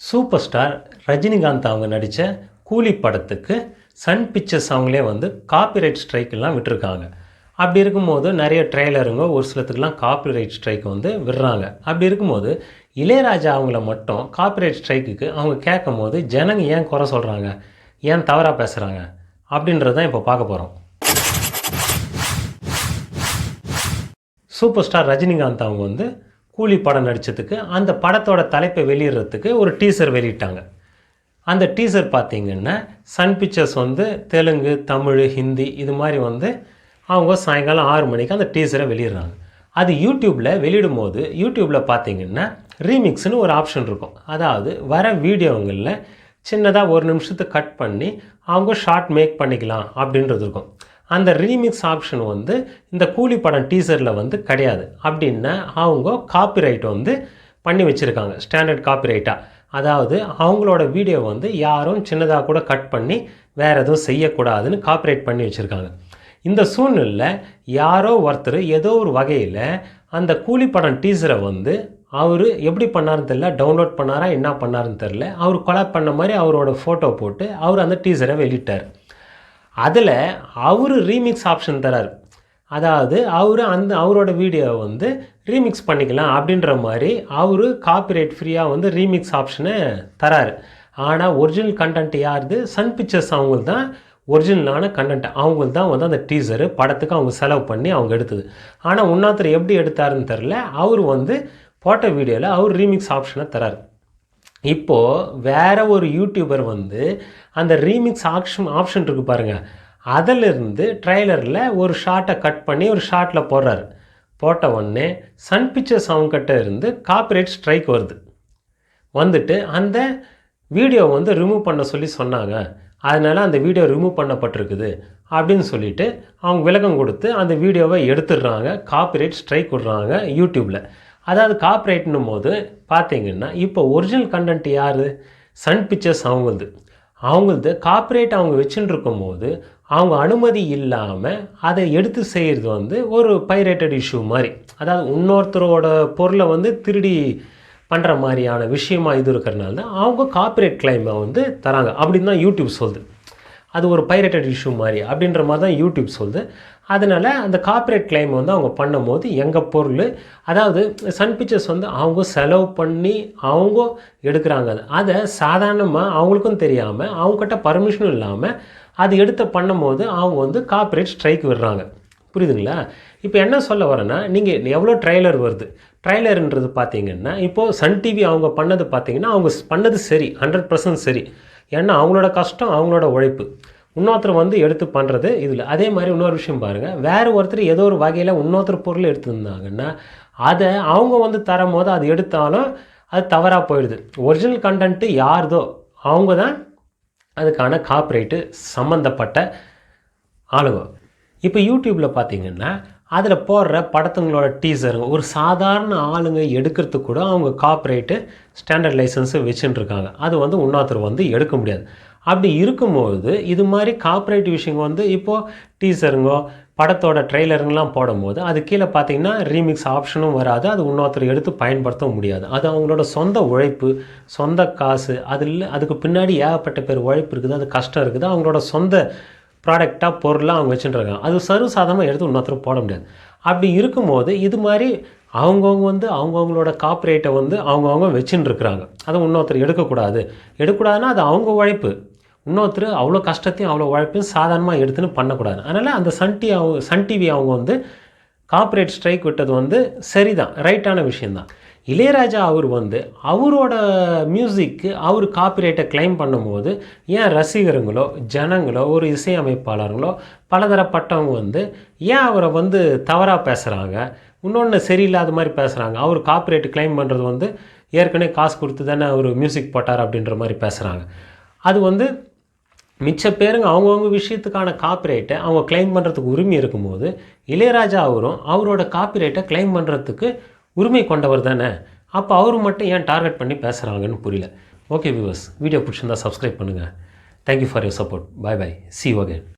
Super star Rajinikanth அவங்க நடித்த கூலி படத்துக்கு சன் பிக்சர்ஸ் அவங்களே வந்து காப்பிரைட் ஸ்ட்ரைக்கெல்லாம் விட்டுருக்காங்க. அப்படி இருக்கும்போது நிறைய ட்ரெய்லருங்க ஒரு சிலத்துக்குலாம் காப்பிரைட் ஸ்ட்ரைக் வந்து விடுறாங்க. அப்படி இருக்கும்போது இளையராஜா அவங்கள மட்டும் காப்பிரைட் ஸ்ட்ரைக்குக்கு அவங்க கேட்கும் போது ஜனங்க ஏன் குறை சொல்கிறாங்க ஏன் தவறாக பேசுகிறாங்க அப்படின்றது தான் இப்போ பார்க்க போகிறோம் சூப்பர் ஸ்டார் ரஜினிகாந்த் அவங்க வந்து கூலி படம் நடித்ததுக்கு அந்த படத்தோட தலைப்பை வெளியிடுறதுக்கு ஒரு டீசர் வெளியிட்டாங்க. அந்த டீசர் பார்த்திங்கன்னா சன் பிக்சர்ஸ் வந்து தெலுங்கு தமிழ் ஹிந்தி இது மாதிரி வந்து அவங்க சாயங்காலம் ஆறு மணிக்கு அந்த டீசரை வெளியிடுறாங்க. அது யூடியூப்பில் வெளியிடும் போது யூடியூப்பில் பார்த்தீங்கன்னா ரீமிக்ஸ்னு ஒரு ஆப்ஷன் இருக்கும். அதாவது வர வீடியோங்களில் சின்னதாக ஒரு நிமிஷத்தை கட் பண்ணி அவங்க ஷார்ட் மேக் பண்ணிக்கலாம் அப்படின்றது இருக்கும். அந்த ரீமிக்ஸ் ஆப்ஷன் வந்து இந்த கூலி படம் டீசரில் வந்து கிடையாது. அப்படின்னா அவங்க காப்பிரைட் வந்து பண்ணி வச்சுருக்காங்க. ஸ்டாண்டர்ட் காப்பிரைட்டாக அதாவது அவங்களோட வீடியோ வந்து யாரும் சின்னதாக கூட கட் பண்ணி வேறு எதுவும் செய்யக்கூடாதுன்னு காப்பிரைட் பண்ணி வச்சுருக்காங்க. இந்த சூழ்நிலையில் யாரோ ஒருத்தர் ஏதோ ஒரு வகையில் அந்த கூலி படம் டீசரை வந்து அவர் எப்படி பண்ணாருன்னு தெரில டவுன்லோட் பண்ணாரா என்ன பண்ணாருன்னு தெரில அவர் கொலாப் பண்ண மாதிரி அவரோட ஃபோட்டோ போட்டு அவர் அந்த டீசரை வெளியிட்டார். அதில் அவர் ரீமிக்ஸ் ஆப்ஷன் தராரு. அதாவது அவர் அந்த அவரோட வீடியோவை வந்து ரீமிக்ஸ் பண்ணிக்கலாம் அப்படின்ற மாதிரி அவர் காப்பிரைட் ஃப்ரீயாக வந்து ரீமிக்ஸ் ஆப்ஷனை தராரு. ஆனால் ஒரிஜினல் கண்டென்ட் யாருது? சன் பிக்சர்ஸ் அவங்களுக்கு தான் ஒரிஜினலான கண்டென்ட் அவங்களுக்கு தான் வந்து அந்த டீசரு படத்துக்கு அவங்க செலவு பண்ணி அவங்க எடுத்தது. ஆனால் உன்னாத்தர் எப்படி எடுத்தாருன்னு தெரில அவர் வந்து போட்ட வீடியோவில் அவர் ரீமிக்ஸ் ஆப்ஷனை தராரு. இப்போது வேறு ஒரு யூடியூபர் வந்து அந்த ரீமிக்ஸ் ஆப்ஷன் ஆப்ஷன் இருக்கு பாருங்கள் அதிலிருந்து ட்ரைலரில் ஒரு ஷார்ட்டை கட் பண்ணி ஒரு ஷார்ட்டில் போடுறாரு. போட்ட உடனே சன் பிக்சர்ஸ் அவங்ககிட்ட இருந்து காப்பிரைட் ஸ்ட்ரைக் வருது. வந்துட்டு அந்த வீடியோ வந்து ரிமூவ் பண்ண சொல்லி சொன்னாங்க. அதனால் அந்த வீடியோ ரிமூவ் பண்ணப்பட்டிருக்குது அப்படின்னு சொல்லிவிட்டு அவங்க விளக்கம் கொடுத்து அந்த வீடியோவை எடுத்துடுறாங்க. காப்பிரைட் ஸ்ட்ரைக் விடுறாங்க யூடியூப்பில் அதாவது காப்ரேட்னும் போது பார்த்தீங்கன்னா இப்போ ஒரிஜினல் கண்டென்ட் யார்? சன் பிக்சர்ஸ் அவங்களது. அவங்களது காப்ரேட் அவங்க வச்சுட்டு இருக்கும்போது அவங்க அனுமதி இல்லாமல் அதை எடுத்து செய்கிறது வந்து ஒரு பைரேட்டட் இஷ்யூ மாதிரி. அதாவது இன்னொருத்தரோட பொருளை வந்து திருடி பண்ணுற மாதிரியான விஷயமாக இது இருக்கிறனால தான் அவங்க காப்ரேட் கிளைமை வந்து தராங்க. அப்படின்னு தான் யூடியூப் சொல்லுது. அது ஒரு பைரேட்டட் இஷ்யூ மாதிரி அப்படின்ற மாதிரி தான் யூடியூப் சொல்லுது. அதனால் அந்த காப்பரேட் கிளைம் வந்து அவங்க பண்ணும்போது எங்கள் பொருள் அதாவது சன் பிக்சர்ஸ் வந்து அவங்க செலவு பண்ணி அவங்க எடுக்கிறாங்க. அது அதை சாதாரணமாக அவங்களுக்கும் தெரியாமல் அவங்கக்கிட்ட பர்மிஷனும் இல்லாமல் அது எடுத்து பண்ணும்போது அவங்க வந்து காப்பரேட் ஸ்ட்ரைக் விடுறாங்க. புரியுதுங்களா? இப்போ என்ன சொல்ல வரேன்னா நீங்கள் எவ்வளோ ட்ரைலர் வருது? ட்ரைலருன்றது பார்த்தீங்கன்னா இப்போது சன் டிவி அவங்க பண்ணது பார்த்தீங்கன்னா அவங்க பண்ணது சரி ஹண்ட்ரட் பர்சன்ட் சரி. ஏன்னா அவங்களோட கஷ்டம் அவங்களோட உழைப்பு. இன்னொருத்தர் வந்து எடுத்து பண்ணுறது இதில். அதே மாதிரி இன்னொரு விஷயம் பாருங்கள் வேறு ஒருத்தர் ஏதோ ஒரு வகையில் இன்னொருத்தர் பொருள் எடுத்துருந்தாங்கன்னா அதை அவங்க வந்து தரும் போது அது எடுத்தாலும் அது தவறாக போயிடுது. ஒரிஜினல் கண்டென்ட்டு யார்தோ அவங்க தான் அதுக்கான காப்பரேட்டு சம்மந்தப்பட்ட ஆளுங்க. இப்போ யூடியூப்பில் பார்த்தீங்கன்னா அதில் போடுற படத்துங்களோட டீசருங்க ஒரு சாதாரண ஆளுங்க எடுக்கிறதுக்கு கூட அவங்க காப்பரேட்டு ஸ்டாண்டர்ட் லைசன்ஸு வச்சுட்டு இருக்காங்க அது வந்து இன்னொருத்தர் வந்து எடுக்க முடியாது. அப்படி இருக்கும்போது இது மாதிரி காப்பரேட் விஷயங்க வந்து இப்போது டீசருங்கோ படத்தோட ட்ரெய்லருங்கெலாம் போடும்போது அது கீழே பார்த்தீங்கன்னா ரீமிக்ஸ் ஆப்ஷனும் வராது. அது இன்னொருத்தர் எடுத்து பயன்படுத்த முடியாது. அது அவங்களோட சொந்த உழைப்பு சொந்த காசு அதில் அதுக்கு பின்னாடி ஏகப்பட்ட பேர் உழைப்பு இருக்குது அது கஷ்டம் இருக்குது. அவங்களோட சொந்த ப்ராடக்டாக பொருளாக அவங்க வச்சுட்டுருக்காங்க. அது சர்வசாதாரணமாக எடுத்து இன்னொருத்தர் போட முடியாது. அப்படி இருக்கும்போது இது மாதிரி அவங்கவுங்க வந்து அவங்கவுங்களோட காப்பரேட்டை வந்து அவங்கவுங்க வச்சுன்னு இருக்கிறாங்க அதை இன்னொருத்தர் எடுக்கக்கூடாது. எடுக்கக்கூடாதுன்னா அது அவங்க உழைப்பு. இன்னொருத்தர் அவ்வளோ கஷ்டத்தையும் அவ்வளோ உழைப்பையும் சாதாரணமாக எடுத்துன்னு பண்ணக்கூடாது. அதனால் அந்த சன் டி அவங்க சன் டிவி அவங்க வந்து காப்பிரைட் ஸ்ட்ரைக் விட்டது வந்து சரிதான். ரைட்டான விஷயந்தான் இளையராஜா அவர் வந்து அவரோட மியூசிக்கு அவர் காப்பிரைட்டை கிளைம் பண்ணும்போது ஏன் ரசிகருங்களோ ஜனங்களோ ஒரு இசையமைப்பாளர்களோ பலதரப்பட்டவங்க வந்து ஏன் அவரை வந்து தவறாக பேசுகிறாங்க இன்னொன்று சரியில்லாத மாதிரி பேசுகிறாங்க அவர் காப்பிரைட் கிளைம் பண்ணுறது வந்து ஏற்கனவே காசு கொடுத்து தானே அவர் மியூசிக் போட்டார் அப்படின்ற மாதிரி பேசுகிறாங்க அது வந்து மிச்ச பேருங்க அவங்கவுங்க விஷயத்துக்கான காப்பிரைட்டை அவங்க கிளைம் பண்ணுறதுக்கு உரிமை இருக்கும்போது இளையராஜா அவரும் அவரோட காப்பிரைட்டை கிளைம் பண்ணுறதுக்கு உரிமை கொண்டவர் தானே? அப்போ அவர் மட்டும் ஏன் டார்கெட் பண்ணி பேசுகிறாங்கன்னு புரியல. ஓகே வியூவர்ஸ் வீடியோ பிடிச்சிருந்தா சப்ஸ்கிரைப் பண்ணுங்கள் thank you for your support bye bye see again